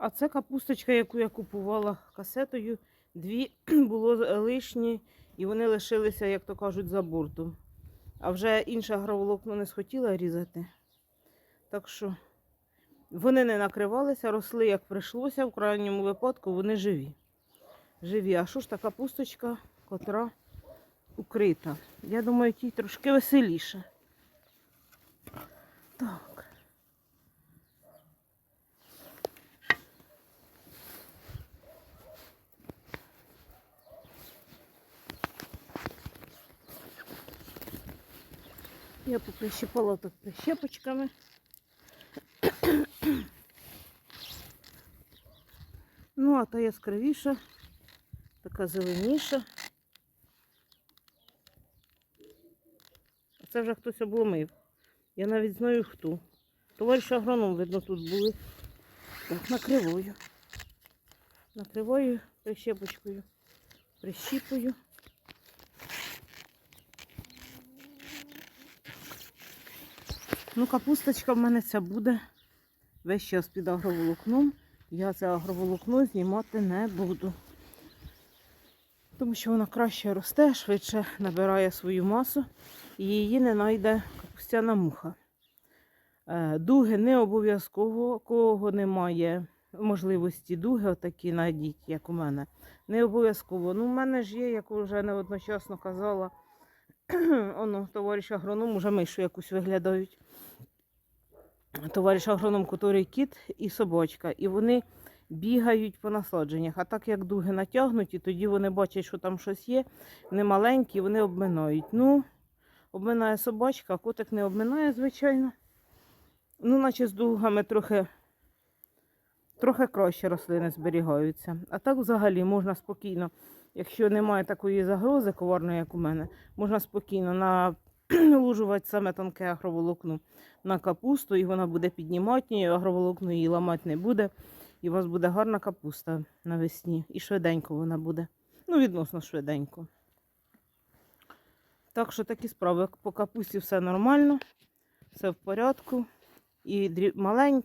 А це капусточка, яку я купувала касетою. Дві було лишні, і вони лишилися, як то кажуть, за бортом. А вже інше агроволокно не схотіла різати. Так що вони не накривалися, росли як прийшлося. В крайньому випадку вони живі. Живі. А що ж та капусточка, котра укрита? Я думаю, тій трошки веселіше. Я поприщипала так прищепочками. Ну, а та яскравіша, така зеленіша. А це вже хтось обломив. Я навіть знаю хто. Товариш агроном, видно, тут були. Так, накриваю. Накриваю прищепочкою. Прищіпую. Ну, капусточка в мене ця буде весь час під агроволокном. Я це агроволокно знімати не буду. Тому що вона краще росте, швидше набирає свою масу і її не знайде капустяна муха. Е, Дуги не обов'язково, кого немає можливості дуги, отакі надіть, як у мене. Не обов'язково. Ну, в мене ж є, як вже неодночасно казала, оно, товариш агроном, уже мишу якусь виглядають. Товариш агроном, котрий кіт і собачка. І вони бігають по насадженнях. А так як дуги натягнуті, тоді вони бачать, що там щось є. Вони маленькі, вони обминають. Ну, обминає собачка, котик не обминає, звичайно. Ну, наче з дугами трохи, трохи краще рослини зберігаються. А так взагалі можна спокійно, якщо немає такої загрози коварної, як у мене, можна спокійно налужувати саме тонке агроволокно на капусту, і вона буде піднімати, агроволокно її ламати не буде. І у вас буде гарна капуста навесні. І швиденько вона буде. Ну, відносно швиденько. Так що такі справи. По капусті все нормально, все в порядку. І дріб... малень...